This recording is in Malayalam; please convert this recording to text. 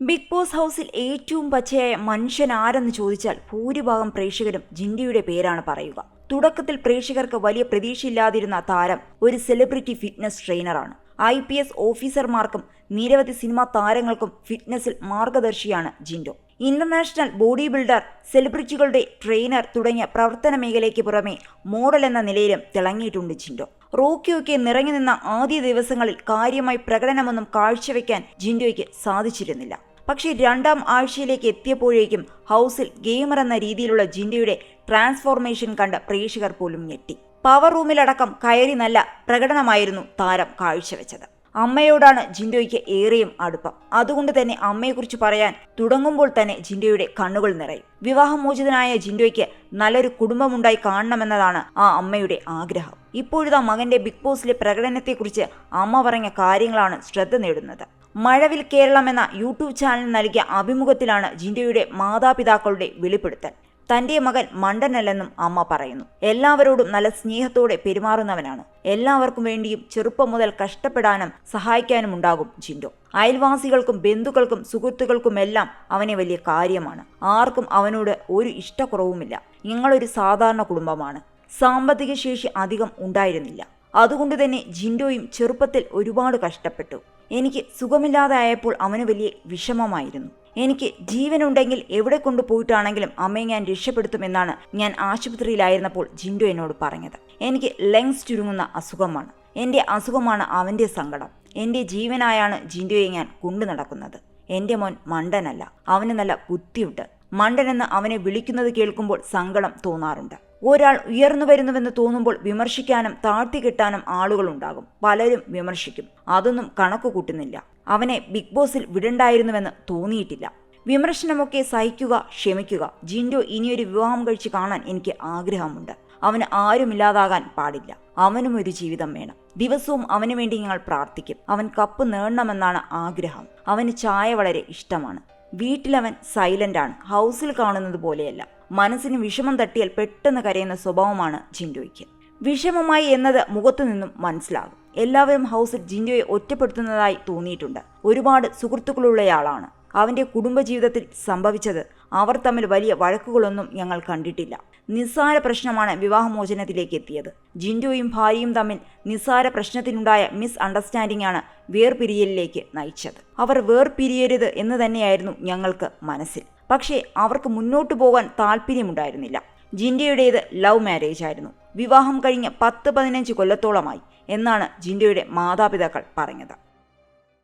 ബിഗ് ബോസ് ഹൗസിൽ ഏറ്റവും പച്ചയായ മനുഷ്യൻ ആരെന്ന് ചോദിച്ചാൽ ഭൂരിഭാഗം പ്രേക്ഷകരും ജിൻഡിയുടെ പേരാണ് പറയുക. തുടക്കത്തിൽ പ്രേക്ഷകർക്ക് വലിയ പ്രതീക്ഷയില്ലാതിരുന്ന താരം ഒരു സെലിബ്രിറ്റി ഫിറ്റ്നസ് ട്രെയിനറാണ് ഐ പി എസ് ഓഫീസർമാർക്കും നിരവധി സിനിമാ താരങ്ങൾക്കും ഫിറ്റ്നസിൽ മാർഗദർശിയാണ് ജിൻഡോ. ഇന്റർനാഷണൽ ബോഡി ബിൽഡർ സെലിബ്രിറ്റികളുടെ ട്രെയിനർ തുടങ്ങിയ പ്രവർത്തന മേഖലയ്ക്ക് പുറമെ മോഡൽ എന്ന നിലയിലും തിളങ്ങിയിട്ടുണ്ട് ജിൻഡോ. റോക്കിയൊക്കെ നിറഞ്ഞു നിന്ന ആദ്യ ദിവസങ്ങളിൽ കാര്യമായി പ്രകടനമൊന്നും കാഴ്ചവെക്കാൻ ജിൻഡോയ്ക്ക് സാധിച്ചിരുന്നില്ല. പക്ഷേ രണ്ടാം ആഴ്ചയിലേക്ക് എത്തിയപ്പോഴേക്കും ഹൗസിൽ ഗെയിമർ എന്ന രീതിയിലുള്ള ജിൻഡയുടെ ട്രാൻസ്ഫോർമേഷൻ കണ്ട പ്രേക്ഷകർ പോലും ഞെട്ടി. പവർ റൂമിലടക്കം കയറി നല്ല പ്രകടനമായിരുന്നു താരം കാഴ്ചവെച്ചത്. അമ്മയോടാണ് ജിൻഡോയ്ക്ക് ഏറെയും അടുപ്പം. അതുകൊണ്ട് തന്നെ അമ്മയെക്കുറിച്ച് പറയാൻ തുടങ്ങുമ്പോൾ തന്നെ ജിൻഡോയുടെ കണ്ണുകൾ നിറയും. വിവാഹമോചിതനായ ജിൻഡോയ്ക്ക് നല്ലൊരു കുടുംബമുണ്ടായി കാണണമെന്നതാണ് ആ അമ്മയുടെ ആഗ്രഹം. ഇപ്പോഴത്തെ മകന്റെ ബിഗ് ബോസിലെ പ്രകടനത്തെക്കുറിച്ച് അമ്മ പറഞ്ഞ കാര്യങ്ങളാണ് ശ്രദ്ധ നേടുന്നത്. മഴവിൽ കേരളം എന്ന യൂട്യൂബ് ചാനൽ നൽകിയ അഭിമുഖത്തിലാണ് ജിൻഡയുടെ മാതാപിതാക്കളുടെ വെളിപ്പെടുത്തൽ. തന്റെ മകൻ മണ്ടനല്ലെന്നും അമ്മ പറയുന്നു. എല്ലാവരോടും നല്ല സ്നേഹത്തോടെ പെരുമാറുന്നവനാണ്. എല്ലാവർക്കും വേണ്ടിയും ചെറുപ്പം മുതൽ കഷ്ടപ്പെടാനും സഹായിക്കാനും ഉണ്ടാകും ജിൻഡോ. അയൽവാസികൾക്കും ബന്ധുക്കൾക്കും സുഹൃത്തുക്കൾക്കുമെല്ലാം അവനെ വലിയ കാര്യമാണ്. ആർക്കും അവനോട് ഒരു ഇഷ്ടക്കുറവുമില്ല. ഞങ്ങളൊരു സാധാരണ കുടുംബമാണ്. സാമ്പത്തിക ശേഷി അധികം ഉണ്ടായിരുന്നില്ല. അതുകൊണ്ട് തന്നെ ജിൻഡോയും ചെറുപ്പത്തിൽ ഒരുപാട് കഷ്ടപ്പെട്ടു. എനിക്ക് സുഖമില്ലാതായപ്പോൾ അവന് വലിയ വിഷമമായിരുന്നു. എനിക്ക് ജീവനുണ്ടെങ്കിൽ എവിടെ കൊണ്ടുപോയിട്ടാണെങ്കിലും അമ്മയെ ഞാൻ രക്ഷപ്പെടുത്തുമെന്നാണ് ഞാൻ ആശുപത്രിയിലായിരുന്നപ്പോൾ ജിൻഡു എന്നോട് പറഞ്ഞത്. എനിക്ക് ലങ്സ് ചുരുങ്ങുന്ന അസുഖമാണ്. എന്റെ അസുഖമാണ് അവന്റെ സങ്കടം. എന്റെ ജീവനായാണ് ജിൻഡുവെ ഞാൻ കൊണ്ടു നടക്കുന്നത്. എന്റെ മോൻ മണ്ടനല്ല. അവന് നല്ല ബുദ്ധിയുണ്ട്. മണ്ടനെന്ന് അവനെ വിളിക്കുന്നത് കേൾക്കുമ്പോൾ സങ്കടം തോന്നാറുണ്ട്. ഒരാൾ ഉയർന്നു വരുന്നുവെന്ന് തോന്നുമ്പോൾ വിമർശിക്കാനും താഴ്ത്തി കിട്ടാനും ആളുകളുണ്ടാകും. പലരും വിമർശിക്കും. അതൊന്നും കണക്ക് കൂട്ടുന്നില്ല. അവനെ ബിഗ് ബോസിൽ വിടണ്ടായിരുന്നുവെന്ന് തോന്നിയിട്ടില്ല. വിമർശനമൊക്കെ സഹിക്കുക ക്ഷമിക്കുക. ജിൻഡോ ഇനിയൊരു വിവാഹം കഴിച്ച് കാണാൻ എനിക്ക് ആഗ്രഹമുണ്ട്. അവന് ആരുമില്ലാതാകാൻ പാടില്ല. അവനും ഒരു ജീവിതം വേണം. ദിവസവും അവന് വേണ്ടി ഞങ്ങൾ പ്രാർത്ഥിക്കും. അവൻ കപ്പ് നേടണമെന്നാണ് ആഗ്രഹം. അവന് ചായ വളരെ ഇഷ്ടമാണ്. വീട്ടിലവൻ സൈലന്റ് ആണ് ഹൗസിൽ കാണുന്നത് പോലെയല്ല. മനസ്സിന് വിഷമം തട്ടിയാൽ പെട്ടെന്ന് കരയുന്ന സ്വഭാവമാണ് ജിൻഡോയ്ക്ക്. വിഷമമായി എന്നത് മുഖത്തു നിന്നും മനസ്സിലാകും. എല്ലാവരും ഹൗസിൽ ജിൻഡോയെ ഒറ്റപ്പെടുത്തുന്നതായി തോന്നിയിട്ടുണ്ട്. ഒരുപാട് സുഹൃത്തുക്കളുള്ളയാളാണ്. അവന്റെ കുടുംബജീവിതത്തിൽ സംഭവിച്ചത് അവർ തമ്മിൽ വലിയ വഴക്കുകളൊന്നും ഞങ്ങൾ കണ്ടിട്ടില്ല. നിസ്സാര പ്രശ്നമാണ് വിവാഹമോചനത്തിലേക്ക് എത്തിയത് ജിൻഡോയും ഭാര്യയും തമ്മിൽ നിസ്സാര പ്രശ്നത്തിനുണ്ടായ മിസ് അണ്ടർസ്റ്റാൻഡിംഗ് ആണ് വേർപിരിയലിലേക്ക് നയിച്ചത്. അവർ വേർപിരിയരുത് എന്ന് തന്നെയായിരുന്നു ഞങ്ങൾക്ക് മനസ്സിൽ. പക്ഷേ അവർക്ക് മുന്നോട്ടു പോകാൻ താല്പര്യമുണ്ടായിരുന്നില്ല. ജിൻഡയുടേത് ലവ് മാരേജ് ആയിരുന്നു. വിവാഹം കഴിഞ്ഞ് പത്ത് പതിനഞ്ച് കൊല്ലത്തോളമായി എന്നാണ് ജിൻഡയുടെ മാതാപിതാക്കൾ പറഞ്ഞത്.